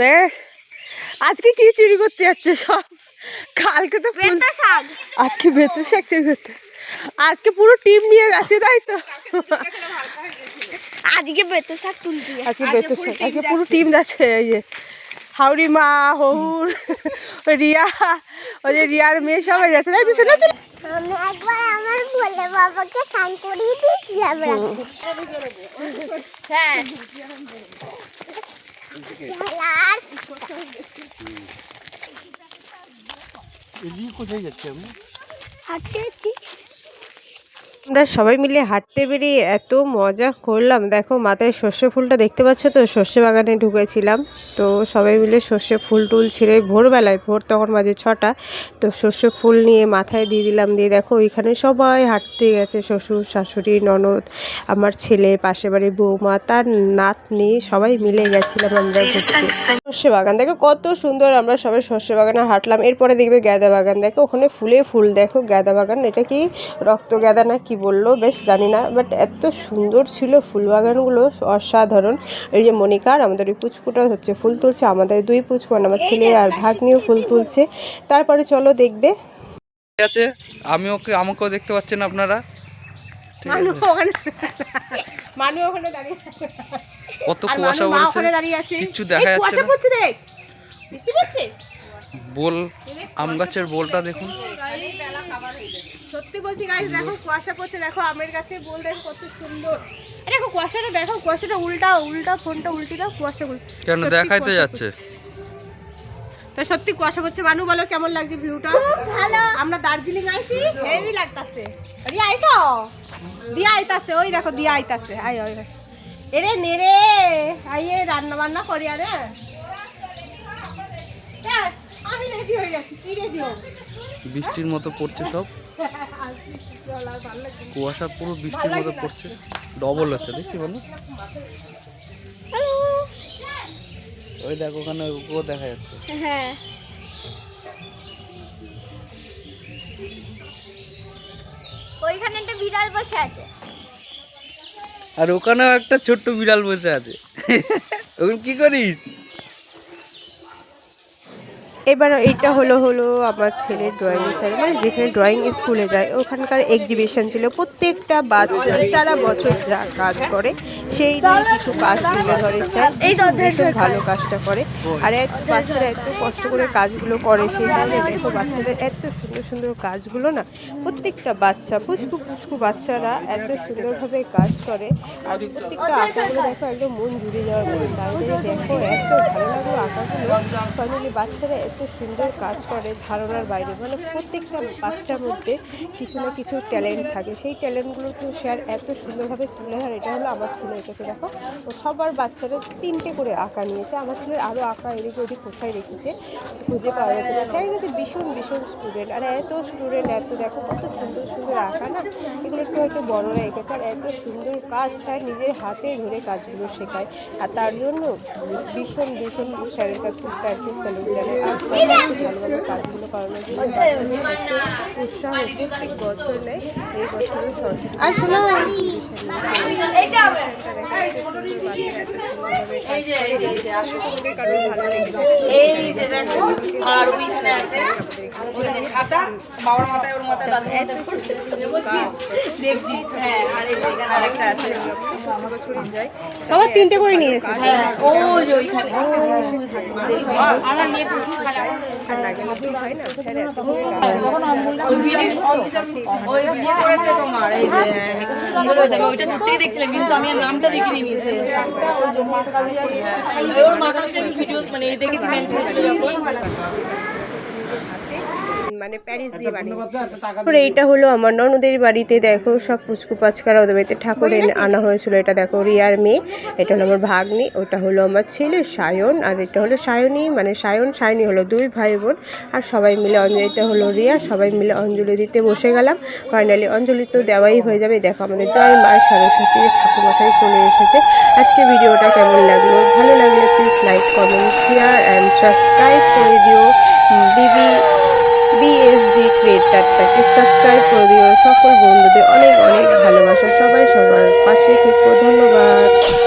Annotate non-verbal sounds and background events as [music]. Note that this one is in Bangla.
দেখ আজকে কি চুরি করতে যাচ্ছে সব? কালকে তো আজকে বেতন শাক চুরি করতে। আজকে পুরো টিম নিয়ে যাচ্ছে তাই তো? আজকে বেতো শাক তুলতে আজকে বেতন শাক আজকে পুরো টিম যাচ্ছে এই যে। হাউরি মা হহুর রিয়া ওই যে রিয়ার মেয়ে সবাই যাচ্ছে। তাই শোনা আমি একবার আমার বলে বাবাকে স্নান করিয়ে দিয়েছিলাম হ্যাঁ। কোথায় যাচ্ছে আমি হাঁটতে যাচ্ছি। আমরা সবাই মিলে হাঁটতে বেরিয়ে এত মজা করলাম। দেখো, মাথায় সর্ষে ফুলটা দেখতে পাচ্ছ তো? সর্ষে বাগানে ঢুকেছিলাম। তো সবাই মিলে সর্ষে ফুল টুল ছিঁড়ে ভোরবেলায়, ভোর তখন মাঝে ছটা, তো সর্ষে ফুল নিয়ে মাথায় দিয়ে দিলাম। দিয়ে দেখো, ওইখানে সবাই হাঁটতে গেছে। শ্বশুর, শাশুড়ি, ননদ, আমার ছেলে পাশে বাড়ি বৌমা, তার নাতনি, সবাই মিলে গেছিলাম আমরা সর্ষে বাগান, দেখো কত সুন্দর আমরা সবাই সর্ষে বাগানে হাঁটলাম। এরপরে দেখবে গাঁদা বাগান। দেখো, ওখানে ফুলে ফুল। দেখো গাঁদা বাগান, এটা কি রক্ত গাঁদা না কি বলল বেশ জানি না বাট এত সুন্দর ছিল ফুল বাগানগুলো অসাধারণ। এই যে মনিকা আর আমাদের ওই পুচকুটা হচ্ছে ফুল তুলছে আমাদের দুই পুচকু আমার ছেলে আর ভাগ্নিও ফুল [laughs] তুলছে। তারপরে চলো দেখবে। ঠিক আছে আমি ওকে আমাকেও দেখতে পাচ্ছেন আপনারা? মানু ওখানে দাঁড়িয়ে আছে। কত কুয়াশা মানু পড়েছে এই দেখা যাচ্ছে না। বৃষ্টি পড়ছে? বোল আম গাছের বোলটা দেখুন। সত্যি বলছি গাইস দেখো কুয়াশা পড়ছে দেখো আমের গাছে বল দেখো কত সুন্দর। দেখো কুয়াশাটা দেখো কুয়াশাটা উল্টা উল্টা ফোনটা উল্টি দাও কুয়াশা কেন দেখাই তো যাচ্ছে। তো সত্যি কুয়াশা পড়ছে মানু বলো কেমন লাগছে ভিউটা ভালো। আমরা দার্জিলিং আইছি হেভি লাগতাছে। রিয়া আইছো? দিয়া আইতাছে ওই দেখো দিয়া আইতাছে। আই ওই এরে নেরে আইয়ে রান্না বান্না করি আরে। এ, আমি রেডি হয়ে গেছি কি রেডি বৃষ্টির মতো পড়ছে সব। কুয়াশা পুরো বৃষ্টির মতো পড়ছে। ডবল হচ্ছে দেখছি বলো ওই দেখো ওখানে ও দেখা যাচ্ছে। হ্যাঁ। ওইখানে একটা বিড়াল বসে আছে। আর ওখানেও একটা ছোট্ট বিড়াল বসে আছে। ওখানে কি করিস? এবার এটা হলো হলো আমার ছেলের ড্রয়িং স্যার মানে যেখানে ড্রয়িং স্কুলে যায় ওখানকার এক্সিবিশন ছিল। প্রত্যেকটা বাচ্চা সারা বছর যা কাজ করে সেই নিয়ে কিছু কাজ তুলে ধরে স্যার। ভীষণ ভালো কাজটা করে। আর এত বাচ্চারা এত কষ্ট করে কাজগুলো করে সেই কারণে দেখো বাচ্চাদের এত সুন্দর সুন্দর কাজগুলো না প্রত্যেকটা বাচ্চা পুচকু পুচকু বাচ্চারা এত সুন্দরভাবে কাজ করে। আর প্রত্যেকটা আঁকাগুলো দেখো একদম মন জুড়ে যাওয়ার মতো। তারপরে দেখো এত ভালো লাগল আঁকাগুলো ফাইনালি বাচ্চারা এত সুন্দর কাজ করে ধারণার বাইরে। মানে প্রত্যেকটা বাচ্চার মধ্যে কিছু না কিছু ট্যালেন্ট থাকে। সেই ট্যালেন্টগুলো তো স্যার এত সুন্দরভাবে তুলে ধরে, এটা হলো আমার ছেলে, এটাকে দেখো। ও সবার বাচ্চারা তিনটে করে আঁকা নিয়েছে। আমার ছেলের আরও আঁকা এদিকে ওদিক কোথায় রেখেছে খুঁজে পাওয়া গেছে না। স্যার কিন্তু ভীষণ ভীষণ স্টুডেন্ট আর এত স্টুডেন্ট এত দেখো কত সুন্দর সুন্দর আঁকা না? এগুলো একটু হয়তো বড়রা এঁকেছে। আর এত সুন্দর কাজ স্যার নিজের হাতে ধরে কাজগুলো শেখায়। আর তার জন্য ভীষণ ভীষণ স্যারের কাছে স্যারকে স্যালুট জানাই। আর সবাইকে ভালো ভালো কাজগুলো একটা উৎসাহ প্রত্যেক বছর এই বছরও সরস্বতী এই যে দেখো আর ওইখানে আছে ওই যে ছাতা বাবার মাথায় ওর মাথায় দাদুর মাথায় হ্যাঁ আর এই এখানে আরেকটা আছে। সবার তিনটে করে নিয়েছে হ্যাঁ ও যে ওইখানে। ও আমার মেয়ে প্রচুর খারাপ ওই বিয়ে করেছে তোমার এই যে সুন্দর হয়েছে আমি ওইটা দূর থেকে দেখছিলাম কিন্তু আমি নামটা দেখিনি নিয়েছে ওর মা কাছে ভিডিও মানে দেখেছি হয়েছিল যখন মানে প্যারিস দিয়ে বানিয়েছে। তারপরে এইটা হলো আমার ননদের বাড়িতে দেখো সব পুচকু পাচকারা ওদের বাড়িতে ঠাকুর এনে আনা হয়েছিল। এটা দেখো রিয়ার মেয়ে এটা হলো আমার ভাগ্নি ওটা হলো আমার ছেলে সায়ন আর এটা হলো সায়নী মানে সায়ন সায়নী হলো দুই ভাই বোন আর সবাই মিলে অঞ্জলিটা হলো রিয়া সবাই মিলে অঞ্জলি দিতে বসে গেলাম। ফাইনালি অঞ্জলি তো দেওয়াই হয়ে যাবে। দেখো আমাদের জয় মা সরস্বতী ঠাকুরমশাই চলে এসেছে। আজকে ভিডিওটা কেমন লাগল? ভালো লাগলে please like comment share and subscribe করে দিও। বিবি বিএসডি ক্রিয়েটারটাকে সাবস্ক্রাইব করে দিও। সকল বন্ধুদের অনেক অনেক ভালোবাসা। সবাই সবার পাশে থেকে। ধন্যবাদ।